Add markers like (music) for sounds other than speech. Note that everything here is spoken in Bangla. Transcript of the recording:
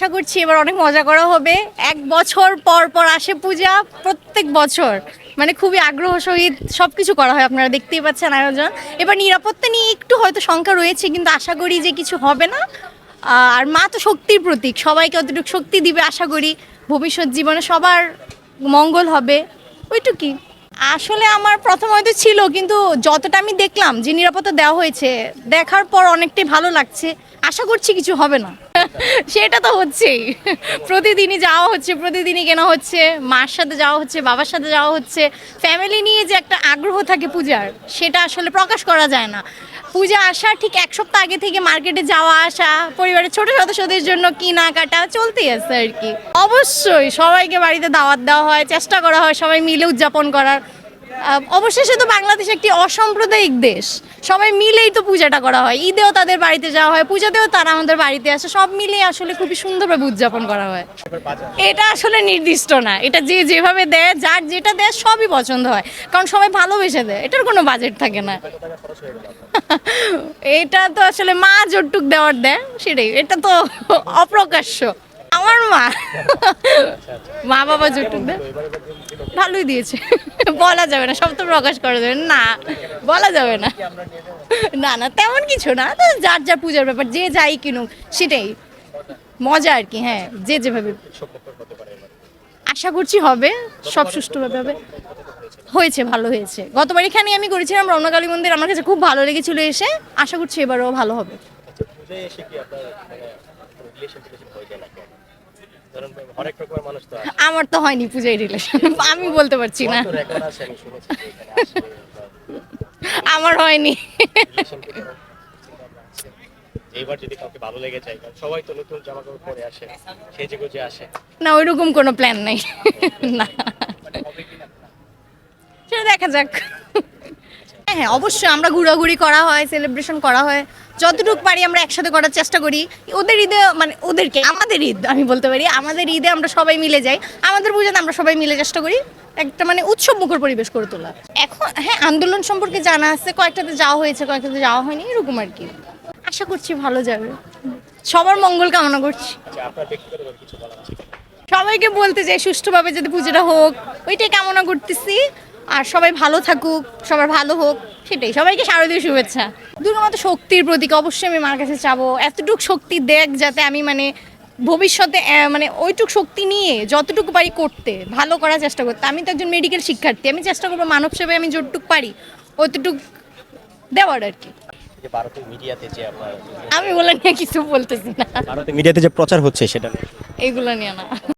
আশা করছি এবার অনেক মজা করা হবে। এক বছর পর পর আসে পূজা, প্রত্যেক বছর। মানে খুবই আগ্রহ সহিত সব কিছু করা হয়, আপনারা দেখতেই পাচ্ছেন আয়োজন। এবার নিরাপত্তা নিয়ে একটু হয়তো শঙ্কা রয়েছে, কিন্তু আশা করি যে কিছু হবে না। আর মা তো শক্তির প্রতীক, সবাইকে অতটুকু শক্তি দিবে আশা করি। ভবিষ্যৎ জীবনে সবার মঙ্গল হবে। ওইটুকুই আসলে আমার প্রথম হয়তো ছিল, কিন্তু যতটা আমি দেখলাম যে নিরাপত্তা দেওয়া হয়েছে, দেখার পর অনেকটাই ভালো লাগছে। আশা করছি কিছু হবে না। সেটা তো হচ্ছেই। প্রতিদিনই যাওয়া হচ্ছে, প্রতিদিনই কেনা হচ্ছে, মার সাথে যাওয়া হচ্ছে, বাবার সাথে যাওয়া হচ্ছে। ফ্যামিলি নিয়ে যে একটা আগ্রহ থাকে পূজার, সেটা আসলে প্রকাশ করা যায় না। পূজা আসা ঠিক এক সপ্তাহ আগে থেকে মার্কেটে যাওয়া আসা, পরিবারের ছোট সদস্যদের জন্য কেনাকাটা চলতেই আছে আর কি। অবশ্যই সবাইকে বাড়িতে দাওয়াত দেওয়া হয়, চেষ্টা করা হয় সবাই মিলে উদযাপন করার। অবশেষে তো বাংলাদেশ একটি অসাম্প্রদায়িক দেশ। সবাই মিলেই তো পূজাটা করা হয়। ঈদেও তাদের বাড়িতে যাওয়া হয়, পূজাতেও তারা আমাদের বাড়িতে আসে। সব মিলিয়ে আসলে খুবই সুন্দরভাবে উদযাপন করা হয়। এটা আসলে নির্দিষ্ট না। এটা যে যেভাবে দেয়, যার যেটা দেয়, সবই পছন্দ হয়। কারণ সবাই ভালোবেসে দেয়। এটার কোনো বাজেট থাকে না। (laughs) এটা তো আসলে মা যতটুক দেওয়ার দেয়, সেটাই। এটা তো অপ্রকাশ্য। আমার মা। (laughs) মা বাবা যতটুক দেয়, ভালোই দিয়েছে। বলা যাবে না সব তো প্রকাশ করা যাবে না। বলা যাবে না। না না, তেমন কিছু না। তো যার যার পূজার ব্যাপার, যে যাই কিনুক, সেটাই। মজা আর কি হ্যাঁ যে যেভাবে। আশা করছি হবে, সব সুষ্ঠুভাবে হবে। হয়েছে, ভালো হয়েছে। গতবার এখানে আমি করেছিলাম রমনাকালী মন্দির, আমার কাছে খুব ভালো লেগেছিল এসে। আশা করছি এবারও ভালো হবে। আমার তো হয়নি পূজায় রিলেশন আমি বলতে পারছি না। আমার হয়নি। এইবার যদি কাউকে ভালো লেগে যায় সবাই তো নতুন জামা কাপড় পরে আসে সেজে গুজে আসে। না ওইরকম কোনো প্ল্যান নেই। না। সেটা দেখা যাক। হ্যাঁ হ্যাঁ অবশ্যই আমরা ঘোরাঘুরি করা হয় সেলিব্রেশন করা হয়। যতটুকু পারি আমরা একসাথে করার চেষ্টা করি। ওদের ঈদে মানে ওদেরকে, আমাদের ঈদ, আমি বলতে পারি, আমাদের ঈদে আমরা সবাই মিলে যাই। আমাদের পুজোতে আমরা সবাই মিলে চেষ্টা করি একটা মানে উৎসব মুখর পরিবেশ করে তোলা। এখন হ্যাঁ আন্দোলন সম্পর্কে জানা আছে, কয়েকটাতে যাওয়া হয়েছে, কয়েকটাতে যাওয়া হয়নি, এরকম আর কি। আশা করছি ভালো যাবে। সবার মঙ্গল কামনা করছি? সবাইকে বলতে চাই, সুষ্ঠুভাবে যদি পুজোটা হোক, ওইটাই কামনা করতেছি। আর সবাই ভালো থাকুক সবার ভালো হোক সেটাই। সবাইকে শারদীয় শুভেচ্ছা। দুর্গা মাতা শক্তির প্রতীক অবশ্যই আমি মার কাছে চাবো। এতটুকু শক্তি দেখ যাতে আমি মানে ভবিষ্যতে মানে ওইটুক শক্তি নিয়ে যতটুকু পারি করতে ভালো করার চেষ্টা করতে। আমি তো একজন মেডিকেল শিক্ষার্থী আমি চেষ্টা করব মানব সেবায় আমি যতটুক পারি অতটুক দেওয়ার আর কি। আমি বলে নিয়ে কিছু বলতেছি না। মিডিয়াতে যে প্রচার হচ্ছে সেটা নিয়ে। এইগুলো নিয়ে না।